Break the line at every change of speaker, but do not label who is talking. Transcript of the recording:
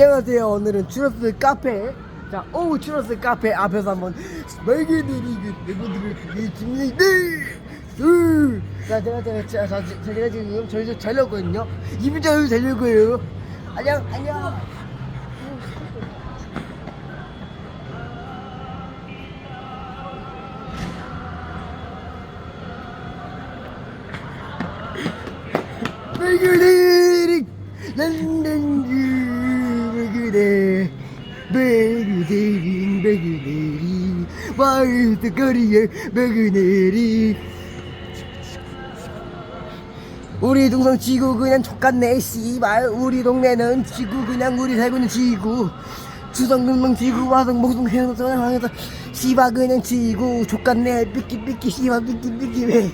안녕하세요. 오늘은 추러스 카페. 자, 오 추러스 카페 앞에서 한번 말개들이 여러분들을 드리겠습니다. 으. 자, 제가 제가 제가 자, 자, 제가 지금 저희 집 자려고요. 이분 자유 자려고요. 안녕 안녕. 말개들이 말개들 말개들이 말개들이 마을드 거리에 말개들이 우리 동성 지구 그냥 족같네 씨발. 우리 동네는 지구 그냥 우리 살고 있는 지구. 주성등등 지구 화성 목성 해서 전화해서 씨발 그냥 지구. 족같네 삐끼 삐끼 씨발 삐끼 삐끼. 왜